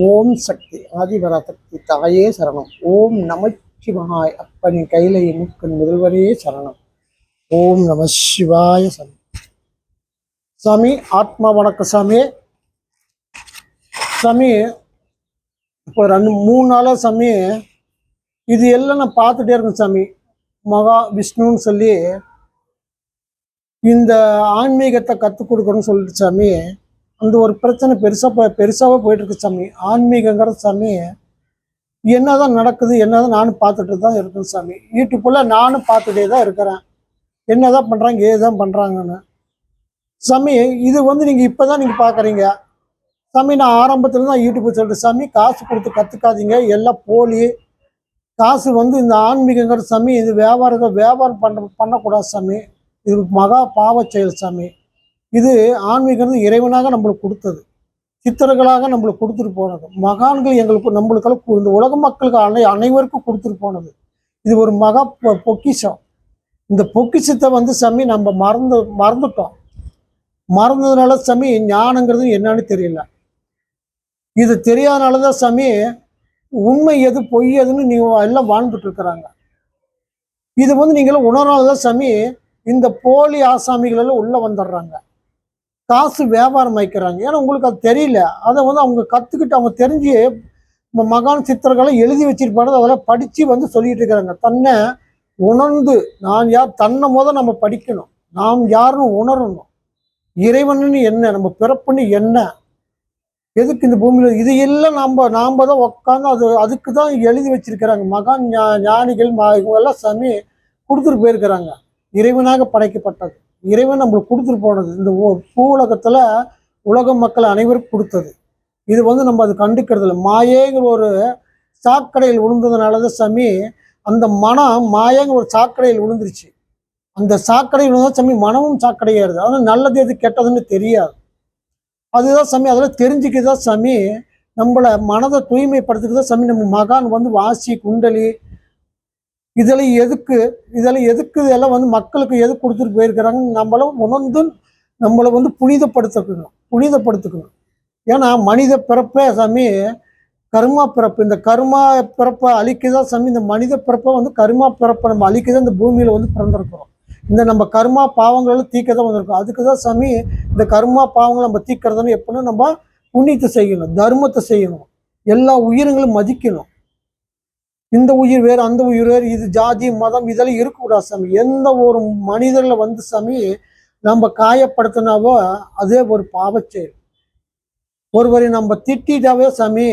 ஓம் சக்தி ஆதிபராசக்தி தாயே சரணம். ஓம் நமச்சிவாய் அப்பனின் கையில முக்கன் முதல்வரே சரணம். ஓம் நம சிவாய சரணம். சாமி ஆத்மா வணக்க சாமி. சாமி இப்போ ரெண்டு மூணு நாளாக சாமி இது எல்லாம் நான் பார்த்துட்டே இருக்கேன் சாமி. மகா விஷ்ணுன்னு சொல்லி இந்த ஆன்மீகத்தை கற்றுக் கொடுக்கணும்னு சொல்லிட்டு சாமி அந்த ஒரு பிரச்சனை பெருசாக பெருசாகவே போயிட்டு இருக்கு சாமி. ஆன்மீகங்கிற சாமி என்னதான் நடக்குது என்னதான் நானும் பார்த்துட்டு தான் இருக்கேன் சாமி. யூடியூப்பில் நானும் பார்த்துட்டே தான் இருக்கிறேன். என்னதான் பண்ணுறாங்க ஏதான் பண்ணுறாங்கன்னு சாமி இது வந்து நீங்கள் இப்போ தான் நீங்கள் பார்க்குறீங்க சாமி நான் ஆரம்பத்தில் தான் யூடியூப் சொல்லிட்டு சாமி காசு கொடுத்து கற்றுக்காதீங்க எல்லாம் போலி. காசு வந்து இந்த ஆன்மீகங்கிற சாமி இது வியாபாரத்தை வியாபாரம் பண்ண பண்ணக்கூடாது சாமி. இது மகா பாவச் செயல் சாமி. இது ஆன்மீகம் இறைவனாக நம்மளுக்கு கொடுத்தது. சித்தர்களாக நம்மளுக்கு கொடுத்துட்டு போனது. மகான்கள் எங்களுக்கு நம்மளுக்கெல்லாம் இந்த உலக மக்களுக்கு அனை அனைவருக்கும் கொடுத்துட்டு போனது. இது ஒரு மகா பொ- பொக்கிஷம். இந்த பொக்கிஷத்தை வந்து சாமி நம்ம மறந்து மறந்துட்டோம். மறந்ததுனால சாமி ஞானங்கிறது என்னன்னு தெரியல. இது தெரியாதனால தான் சாமி உண்மை எது பொய் எதுன்னு நீங்கள் எல்லாம் வாழ்ந்துட்டு இருக்கிறாங்க. இது வந்து நீங்களும் உணர்னால்தான் சாமி இந்த போலி ஆசாமிகள் எல்லாம் வந்துடுறாங்க. காசு வியாபாரம் வைக்கிறாங்க. ஏன்னா உங்களுக்கு அது தெரியல. அதை வந்து அவங்க கற்றுக்கிட்டு அவங்க தெரிஞ்சு மகான் சித்தர்களை எழுதி வச்சிருப்பாங்க அதெல்லாம் படித்து வந்து சொல்லிட்டு இருக்கிறாங்க. தன்னை உணர்ந்து நான் யார் தன்னை முத நம்ம படிக்கணும். நாம் யாருன்னு உணரணும். இறைவன்னு என்ன நம்ம பிறப்புன்னு என்ன? எதுக்கு இந்த பூமியில் இது எல்லாம் நம்ம நாம் தான் உட்காந்து அது அதுக்கு தான் எழுதி வச்சிருக்கிறாங்க. மகான் ஞா- ஞானிகள் மா- இவங்க எல்லாம் சாமி கொடுத்துட்டு போயிருக்கிறாங்க. இறைவனாக படைக்கப்பட்டது. இறைவன் நம்மளுக்கு கொடுத்துட்டு போனது இந்த பூ உலகத்தில் உலக மக்கள் அனைவருக்கும் கொடுத்தது. இது வந்து நம்ம அது கண்டுக்கிறது இல்லை. மாயேங்கிற ஒரு சாக்கடையில் விழுந்ததுனால தான் சாமி அந்த மனம் மாயங்கிற ஒரு சாக்கடையில் விழுந்துருச்சு. அந்த சாக்கடையில் தான் சாமி மனமும் சாக்கடையாயிருது அதனால் நல்லது எது கெட்டதுன்னு தெரியாது. அதுதான் சாமி அதெல்லாம் தெரிஞ்சுக்கிதான் சாமி நம்மளை மனதை தூய்மைப்படுத்துக்கு சாமி நம்ம மகான் வந்து வாசி குண்டலி இதெல்லாம் எதுக்கு இதெல்லாம் எதுக்கு இதெல்லாம் வந்து மக்களுக்கு எது கொடுத்துட்டு போயிருக்கிறாங்க நம்மளும் உணர்ந்து நம்மளை வந்து புனிதப்படுத்திக்கணும் புனிதப்படுத்திக்கணும். ஏன்னா மனித பிறப்பே சாமி கர்மா பிறப்பு. இந்த கர்மா பிறப்பை அழிக்கதான் சாமி? இந்த மனித பிறப்பை வந்து கர்மா பிறப்பை நம்ம அழிக்கதான் இந்த பூமியில வந்து பிறந்திருக்கிறோம். இந்த நம்ம கர்மா பாவங்களும் தீக்க தான் வந்திருக்கோம். அதுக்கு தான் சாமி இந்த கர்மா பாவங்களை நம்ம தீக்கிறதுன்னு எப்படின்னா நம்ம புண்ணியத்தை செய்யணும் தர்மத்தை செய்யணும். எல்லா உயிரங்களும் மதிக்கணும். இந்த உயிர் வேறு அந்த உயிர் வேறு இது ஜாதி மதம் இதெல்லாம் இருக்கக்கூடாது சாமி. எந்த ஒரு மனிதர்களை வந்து சாமி நம்ம காயப்படுத்தினாவோ அதே ஒரு பாவச் செயல் ஒருவரை நம்ம திட்டிட்டாவே சாமி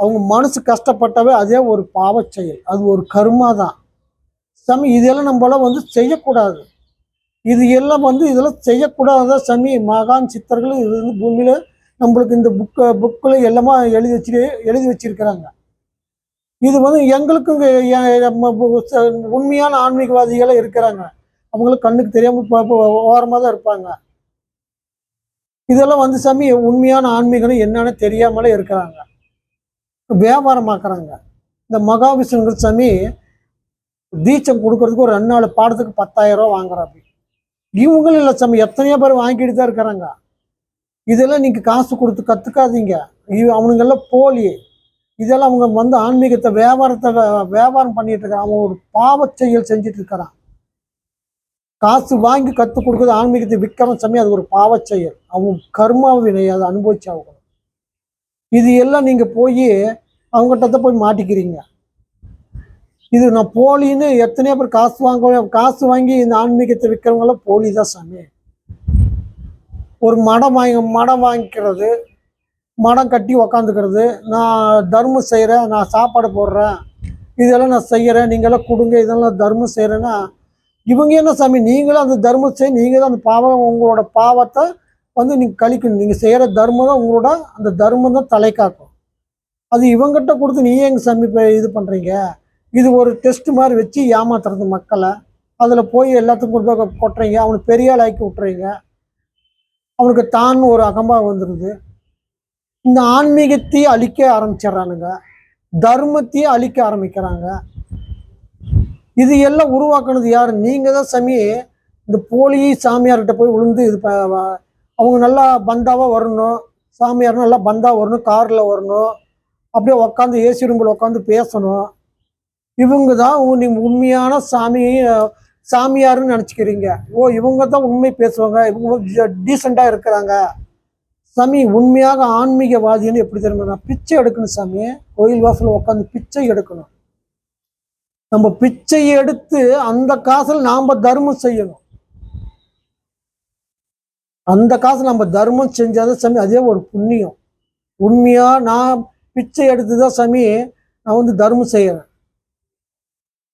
அவங்க மனசு கஷ்டப்பட்டாவே அதே ஒரு பாவ செயல் அது ஒரு கருமா தான். சாமி இதெல்லாம் நம்மளாம் வந்து செய்யக்கூடாது. இது எல்லாம் வந்து இதெல்லாம் செய்யக்கூடாத சாமி. மகான் சித்தர்கள் இது வந்து பூமியில நம்மளுக்கு இந்த புக்கை புக்கில் எல்லாமே எழுதி வச்சு எழுதி வச்சிருக்கிறாங்க. இது வந்து எங்களுக்கும் உண்மையான ஆன்மீகவாதிகளே இருக்கிறாங்க. அவங்களுக்கு கண்ணுக்கு தெரியாமல் ஓரமாக தான் இருப்பாங்க. இதெல்லாம் வந்து சாமி உண்மையான ஆன்மீகம் என்னன்னு தெரியாமலே இருக்கிறாங்க. வியாபாரமாக்குறாங்க. இந்த மகாவிஷ்ணுங்கிற சாமி தீட்சம் கொடுக்கறதுக்கு ஒரு ரெண்டு நாள் பாடத்துக்கு பத்தாயிரம் ரூபா வாங்குறாப்பி இவங்களும் இல்லை சாமி எத்தனையோ பேர் வாங்கிட்டு தான் இருக்கிறாங்க. இதெல்லாம் நீங்கள் காசு கொடுத்து கற்றுக்காதீங்க இவ அவனுங்கெல்லாம் போலி. இதெல்லாம் அவங்க வந்து ஆன்மீகத்தை வியாபாரத்தை வியாபாரம் பண்ணிட்டு இருக்கிறான் அவன் ஒரு பாவச் செயல் செஞ்சுட்டு இருக்கிறான். காசு வாங்கி கற்றுக் கொடுக்குறது ஆன்மீகத்தை விற்கிறவன் சாமி அது ஒரு பாவச் செயல். அவன் கர்மாவினை அதை அனுபவிச்சு ஆகணும். இது எல்லாம் நீங்க போய் அவங்ககிட்ட தான் போய் மாட்டிக்கிறீங்க. இது நான் போலின்னு எத்தனையோ பேர் காசு வாங்க காசு வாங்கி இந்த ஆன்மீகத்தை விற்கிறவங்களாம் போலி தான் சாமி. ஒரு மடம் வாங்கி மடம் வாங்கிக்கிறது மடம் கட்டி உக்காந்துக்கிறது. நான் தர்மம் செய்கிறேன் நான் சாப்பாடு போடுறேன் இதெல்லாம் நான் செய்கிறேன் நீங்களாம் கொடுங்க இதெல்லாம் தர்மம் செய்கிறேன்னா இவங்க என்ன சாமி நீங்களும் அந்த தர்மம் செய்ய நீங்கள் தான் அந்த பாவம் உங்களோட பாவத்தை வந்து நீங்கள் கழிக்கணும். நீங்கள் செய்கிற தர்மம் தான் உங்களோட அந்த தர்மம் தான் தலை காக்கும் அது இவங்கிட்ட கொடுத்து நீ எங்கள் சாமி இப்போ இது பண்ணுறீங்க இது ஒரு டெஸ்ட் மாதிரி வச்சு ஏமாத்துறது மக்களை. அதில் போய் எல்லாத்துக்கும் கொண்டு போய் கொட்டுறீங்க. அவனுக்கு பெரிய ஆள் ஆக்கி விட்டுறீங்க. அவனுக்கு தான் ஒரு அகம்பா வந்துடுது இந்த ஆன்மீகத்தையும் அழிக்க ஆரம்பிச்சிடுறானுங்க. தர்மத்தையே அழிக்க ஆரம்பிக்கிறாங்க. இது எல்லாம் உருவாக்குனது யார்? நீங்கள் தான் சாமி. இந்த போலி சாமியார்கிட்ட போய் விழுந்து இது அவங்க நல்லா பந்தாவாக வரணும். சாமியார் நல்லா பந்தாக வரணும் காரில் வரணும். அப்படியே உட்காந்து ஏசி ரூமில் உட்காந்து பேசணும். இவங்க தான் உ- நீங்கள் உண்மையான சாமி சாமியாருன்னு நினச்சிக்கிறீங்க. ஓ இவங்க தான் உண்மை பேசுவாங்க. இவங்க டீசெண்டாக இருக்கிறாங்க. சாமி உண்மையாக ஆன்மீகவாதின்னு எப்படி தெரியுமா? பிச்சை எடுக்கணும் சாமி. கோயில் வாசல் உட்காந்து பிச்சை எடுக்கணும். நம்ம பிச்சை எடுத்து அந்த காசில் நாம தர்மம் செய்யணும். அந்த காசு நம்ம தர்மம் செஞ்சாதான் சாமி அதே ஒரு புண்ணியம். உண்மையா நான் பிச்சை எடுத்து தான் சாமி நான் வந்து தர்மம் செய்யறேன்.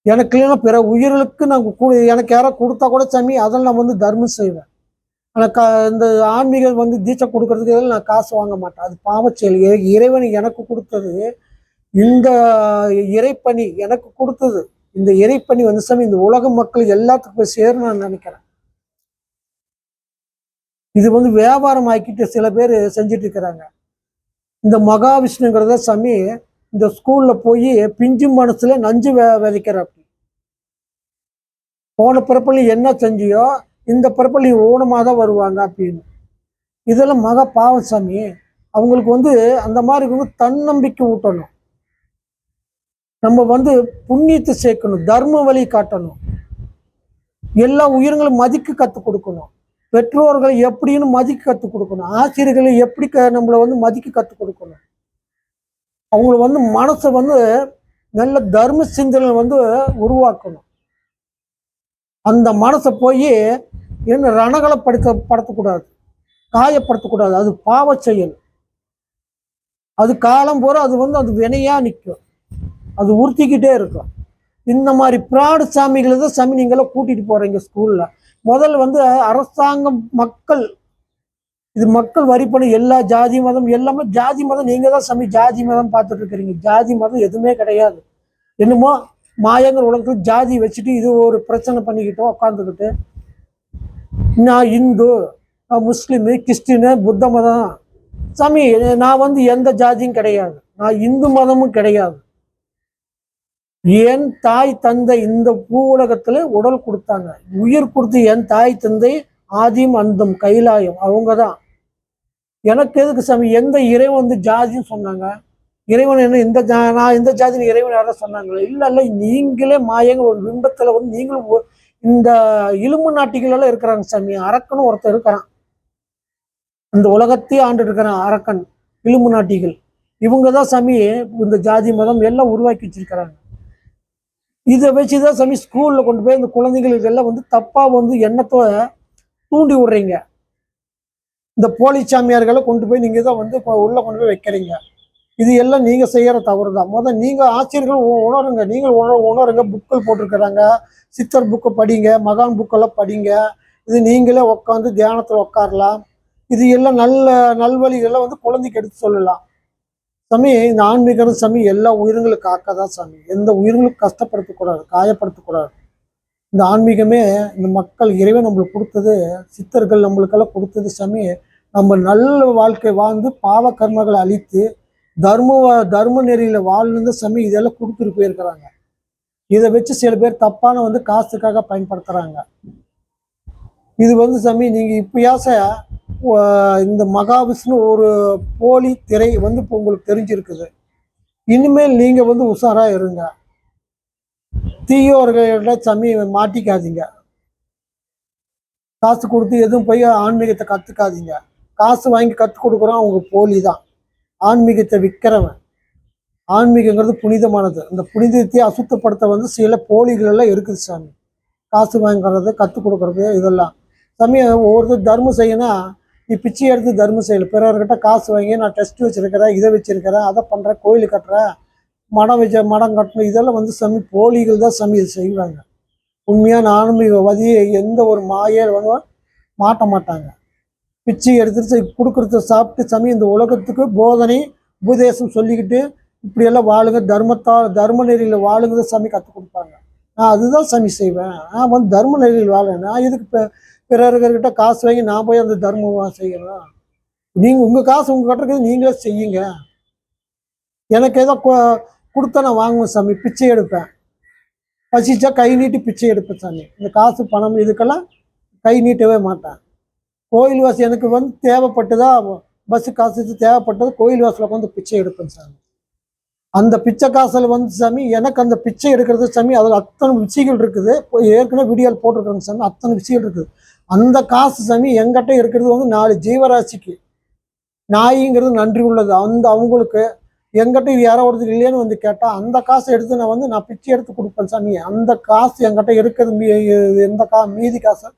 எனக்கு இல்லைன்னா பிற உயிர்களுக்கு நான் எனக்கு யாராவது கொடுத்தா கூட சாமி அதில் நான் வந்து தர்மம் செய்வேன். ஆனால் கா இந்த ஆன்மீகம் வந்து தீட்சை கொடுக்கறதுக்கு இதில் நான் காசு வாங்க மாட்டேன். அது பாவச்செயல் இறைவன் எனக்கு கொடுத்தது இந்த இறைப்பணி எனக்கு கொடுத்தது. இந்த இறைப்பணி வந்து சாமி இந்த உலக மக்கள் எல்லாத்துக்கும் போய் சேரும் நான் நினைக்கிறேன். இது வந்து வியாபாரம் ஆக்கிட்டு சில பேர் செஞ்சுட்டு இருக்கிறாங்க. இந்த மகாவிஷ்ணுங்கிறத சாமி இந்த ஸ்கூல்ல போய் பிஞ்சு மனசுல நஞ்சு வே விதைக்கிறாப்பி போன பிறப்பில் என்ன செஞ்சியோ இந்த பிறப்பில் நீ ஊனமாக தான் வருவாங்க அப்படின்னு. இதெல்லாம் மகா பாவம் சாமி. அவங்களுக்கு வந்து அந்த மாதிரி வந்து தன்னம்பிக்கை ஊட்டணும். நம்ம வந்து புண்ணியத்தை சேர்க்கணும் தர்ம வழி காட்டணும். எல்லா உயிர்களும் மதிக்க கற்றுக் கொடுக்கணும். பெற்றோர்களை எப்படின்னு மதிக்க கற்றுக் கொடுக்கணும். ஆசிரியர்களை எப்படி க நம்மளை வந்து மதிக்க கற்றுக் கொடுக்கணும். அவங்கள வந்து மனசை வந்து நல்ல தர்ம சிந்தனை வந்து உருவாக்கணும். அந்த மனசை போய் என்ன ரணகலப்படுத்த படுத்தக்கூடாது. காயப்படுத்தக்கூடாது. அது பாவ செயல். அது காலம் பூரா அது வந்து அது வினையா நிற்கும் அது உறுத்திக்கிட்டே இருக்கும். இந்த மாதிரி பிராடு சாமிகளை தான் சாமி நீங்களாம் கூட்டிட்டு போறீங்க ஸ்கூலில் முதல்ல வந்து அரசாங்கம் மக்கள். இது மக்கள் வரி பண்ணி எல்லா ஜாதி மதம் எல்லாமே ஜாதி மதம். நீங்க தான் சாமி ஜாதி மதம் பார்த்துட்டு இருக்கிறீங்க. ஜாதி மதம் எதுவுமே கிடையாது. என்னமோ மாயங்கிற உலகத்தில் ஜாதி வச்சுட்டு இது ஒரு பிரச்சனை பண்ணிக்கிட்டு உட்காந்துக்கிட்டு நான் இந்து நான் முஸ்லீமு கிறிஸ்டினு புத்த மதம் சாமி நான் வந்து எந்த ஜாதியும் கிடையாது. நான் இந்து மதமும் கிடையாது. என் தாய் தந்தை இந்த பூ உலகத்தில் உடல் கொடுத்தாங்க. உயிர் கொடுத்து என் தாய் தந்தை ஆதியும் அந்தம் கைலாயம் அவங்க தான் எனக்கு எதுக்கு சாமி? எந்த இறைவன் வந்து ஜாதின்னு சொன்னாங்க? இறைவன் என்ன இந்த ஜா நான் இந்த ஜாதின்னு இறைவன் யாரும் சொன்னாங்களே? இல்லை இல்லை நீங்களே மாயங்க ஒரு பிம்பத்தில் வந்து நீங்களும் இந்த இலும்பு நாட்டிகள் எல்லாம் இருக்கிறாங்க சாமி. அரக்கனும் ஒருத்தர் இருக்கிறான். இந்த உலகத்தையே ஆண்டு இருக்கிறான் அரக்கன் இலும்பு நாட்டிகள். இவங்க தான் சாமி இந்த ஜாதி மதம் எல்லாம் உருவாக்கி வச்சிருக்கிறாங்க. இதை வச்சுதான் சாமி ஸ்கூல்ல கொண்டு போய் இந்த குழந்தைகளுக்கு எல்லாம் வந்து தப்பா வந்து எண்ணத்தை தூண்டி விடுறீங்க. இந்த போலி சாமியார்களை கொண்டு போய் நீங்கள் தான் வந்து உள்ளே உள்ள கொண்டு போய் வைக்கிறீங்க. இது எல்லாம் நீங்க செய்யற தவறு தான் முதல் நீங்க ஆசிரியர்கள் உணருங்க. நீங்கள் உணர உணருங்க. புக்கள் போட்டிருக்கிறாங்க. சித்தர் புக்கை படிங்க. மகான் புக்கெல்லாம் படிங்க. இது நீங்களே உட்காந்து தியானத்தில் உட்காரலாம் இது எல்லாம் நல்ல நல்வழிகளை வந்து குழந்தைக்கு எடுத்து சொல்லலாம். சாமி இந்த ஆன்மீகம் சாமி எல்லா உயிர்களும் காக்கதான் சாமி? எந்த உயிர்களும் கஷ்டப்படுத்தக்கூடாது காயப்படுத்தக்கூடாது இந்த ஆன்மீகமே இந்த மக்கள் இறைவன் நம்மளுக்கு கொடுத்தது சித்தர்கள் நம்மளுக்கெல்லாம் கொடுத்தது சாமி நம்ம நல்ல வாழ்க்கை வாழ்ந்து பாவ கர்மங்களை அழித்து தர்ம தர்ம நெறியில வாழ்ந்து சமி இதெல்லாம் கொடுத்துட்டு போயிருக்கிறாங்க. இதை வச்சு சில பேர் தப்பான வந்து காசுக்காக பயன்படுத்துறாங்க. இது வந்து சாமி நீங்க இப்பயாச இந்த மகாவிஷ்ணு ஒரு போலி திரை வந்து இப்போ உங்களுக்கு தெரிஞ்சிருக்குது. இனிமேல் நீங்க வந்து உஷாரா இருங்க. தீயோர்கள சாமி மாட்டிக்காதீங்க. காசு கொடுத்து எதுவும் போய் ஆன்மீகத்தை கத்துக்காதீங்க. காசு வாங்கி கற்றுக் கொடுக்குறோம் அவங்க போலி தான். ஆன்மீகத்தை விற்கிறவன். ஆன்மீகங்கிறது புனிதமானது. அந்த புனிதத்தை அசுத்தப்படுத்த வந்து சில போலிகள் எல்லாம் இருக்குது சாமி. காசு வாங்குறது கற்றுக் கொடுக்கறது இதெல்லாம். சமயம் ஒவ்வொருத்தர் தர்மம் செய்யணும் நீ பிச்சை எடுத்து தர்மம் செய்யல. பிறர்கிட்ட காசு வாங்கி நான் டெஸ்ட் வச்சுருக்கிறேன் இதை வச்சுருக்கிறேன் அதை பண்ணுறேன் கோயில் கட்டுறேன் மடம் வச்ச மடம் கட்டணும். இதெல்லாம் வந்து சமி போலிகள் தான் சமி செய்வாங்க. உண்மையான ஆன்மீகவாதி எந்த ஒரு மாயையில் வந்து மாட்ட மாட்டாங்க. பிச்சை எடுத்துட்டு கொடுக்குறத சாப்பிட்டு சாமி இந்த உலகத்துக்கு போதனை உபதேசம் சொல்லிக்கிட்டு இப்படியெல்லாம் வாழுங்க தர்மத்தால் தர்ம நெறியில் வாழுங்கிறத சாமி கற்றுக் கொடுப்பாங்க. நான் அதுதான் சாமி செய்வேன். நான் வந்து தர்ம நெறியில் வாழேன் நான் எதுக்கு பிறர்கிட்ட காசு வாங்கி நான் போய் அந்த தர்மம் செய்யணும்? நீங்கள் உங்கள் காசு உங்கள் கட்டுறது நீங்களே செய்யுங்க. எனக்கு ஏதோ கொடுத்தா நான் வாங்குவேன் சாமி பிச்சை எடுப்பேன். பசிச்சா கை நீட்டி பிச்சை எடுப்பேன் சாமி. இந்த காசு பணம் இதுக்கெல்லாம் கை நீட்டவே மாட்டேன். கோயில் வாசி எனக்கு வந்து தேவைப்பட்டதா? பஸ்ஸு காசு தேவைப்பட்டது கோயில் வாசலில் உட்காந்து பிச்சை எடுப்பேன் சாமி. அந்த பிச்சை காசில் வந்து சாமி எனக்கு அந்த பிச்சை எடுக்கிறது சாமி அதில் அத்தனை விஷயங்கள் இருக்குது. ஏற்கனவே வீடியோவில் போட்டிருக்காங்க சாமி அத்தனை விஷயங்கள் இருக்குது. அந்த காசு சாமி எங்கிட்ட இருக்கிறது வந்து நாலு ஜீவராசிக்கு. நாய்ங்கிறது நன்றி உள்ளது. அந்த அவங்களுக்கு எங்கிட்ட இது யாரோ ஒருத்தர் இல்லைன்னு வந்து கேட்டால் அந்த காசை எடுத்து நான் வந்து நான் பிச்சை எடுத்து கொடுப்பேன் சாமி. அந்த காசு எங்கிட்ட இருக்கிறது மீ எந்த கா மீதி காசை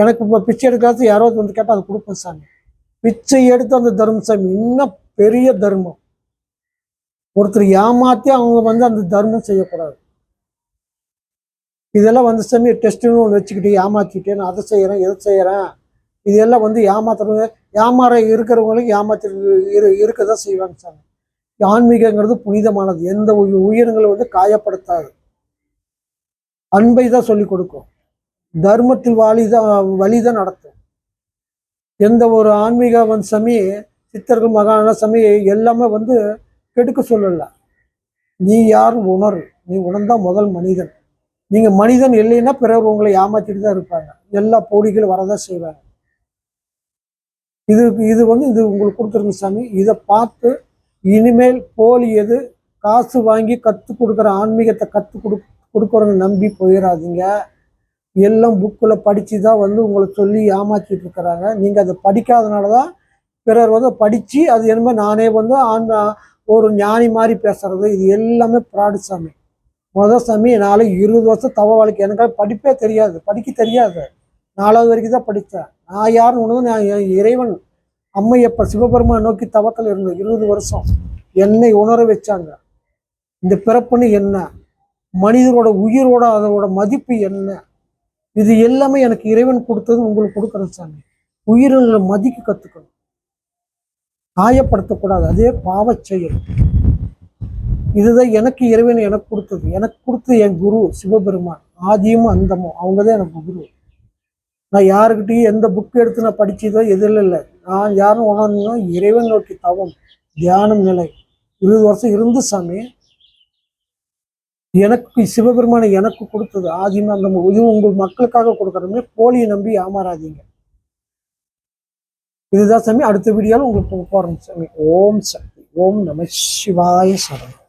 எனக்கு இப்போ பிச்சை எடுக்காது யாராவது வந்து கேட்டால் அது கொடுப்பேன் சாமி. பிச்சை எடுத்து அந்த தர்மம் சாமி. இன்னும் பெரிய தர்மம். ஒருத்தர் ஏமாத்தி அவங்க வந்து அந்த தர்மம் செய்யக்கூடாது. இதெல்லாம் வந்து சாமி டெஸ்ட்டுன்னு ஒன்று வச்சுக்கிட்டு ஏமாத்திட்டு நான் அதை செய்கிறேன் இதை செய்கிறேன் இதெல்லாம் வந்து ஏமாத்துறவங்க ஏமாற இருக்கிறவங்களுக்கு ஏமாத்தி இரு இருக்க தான் செய்வாங்க சாமி. ஆன்மீகங்கிறது புனிதமானது. எந்த உயி- உயிரினங்களை வந்து காயப்படுத்தாது. அன்பை தான் சொல்லிக் கொடுக்கும். தர்மத்தில் வழி தான் வழி தான் நடத்தும். எந்த ஒரு ஆன்மீக வந்து சாமி சித்தர்கள் மகான சமி எல்லாமே வந்து கெடுக்க சொல்லல. நீ யார் உணர் நீ உணர்ந்தா முதல் மனிதன். நீங்க மனிதன் இல்லைன்னா பிறர் உங்களை ஏமாத்திட்டு தான் இருப்பாங்க. எல்லா போடிகளும் வரதான் செய்வாங்க. இது இது வந்து இது உங்களுக்கு கொடுத்துருங்க சாமி. இதை பார்த்து இனிமேல் போலி எது? காசு வாங்கி கற்றுக் கொடுக்குற ஆன்மீகத்தை கற்றுக் கொடு கொடுக்குறவங்க நம்பி போயிடாதீங்க எல்லாம் புக்கில் படித்து தான் வந்து உங்களை சொல்லி ஏமாற்றிட்டு இருக்கிறாங்க. நீங்கள் அதை படிக்காதனால தான் பிறர் வந்து படித்து அது என்னமோ நானே வந்து ஆன் ஒரு ஞானி மாதிரி பேசுறது. இது எல்லாமே பிராடு சாமி. முதல் சாமி நாளை இருபது வருஷம் தவ வாழ்க்கை. எனக்கு படிப்பே தெரியாது. படிக்க தெரியாது. நாலாவது வரைக்கும் தான் படித்தேன். நான் யாருன்னு உணவு நான் என் இறைவன். அம்மையப்ப சிவபெருமான் நோக்கி தவத்தில் இருந்தேன். இருபது வருஷம். என்னை உணர வச்சாங்க. இந்த பிறப்புன்னு என்ன? மனிதரோட உயிரோட அதோட மதிப்பு என்ன? இது எல்லாமே எனக்கு இறைவன் கொடுத்தது உங்களுக்கு கொடுக்கறது சாமி. உயிரினங்களை மதிக்க கற்றுக்கணும் காயப்படுத்தக்கூடாது. அதே பாவச் செயல். இதுதான் எனக்கு இறைவன் எனக்கு கொடுத்தது. எனக்கு கொடுத்தது என் குரு சிவபெருமான். ஆதியும் அந்தமும். அவங்க தான் எனக்கு குரு. நான் யாருக்கிட்டையும் எந்த புக் எடுத்து நான் படிச்சதோ எதில் இல்லை. நான் யாரும் உணர்ந்தோம் இறைவன் நோக்கி தவம் தியானம் நிலை. இருபது வருஷம் இருந்து சாமி எனக்கு சிவபெருமானை எனக்கு கொடுத்தது ஆதியும் அந்த இது உங்கள் மக்களுக்காக கொடுக்குறமே போலியை நம்பி ஏமாறாதீங்க. இதுதான் சாமி அடுத்த வீடியோவில் உங்களுக்கு போகிறோம் சாமி. ஓம் சக்தி ஓம் நம சிவாய சரணம்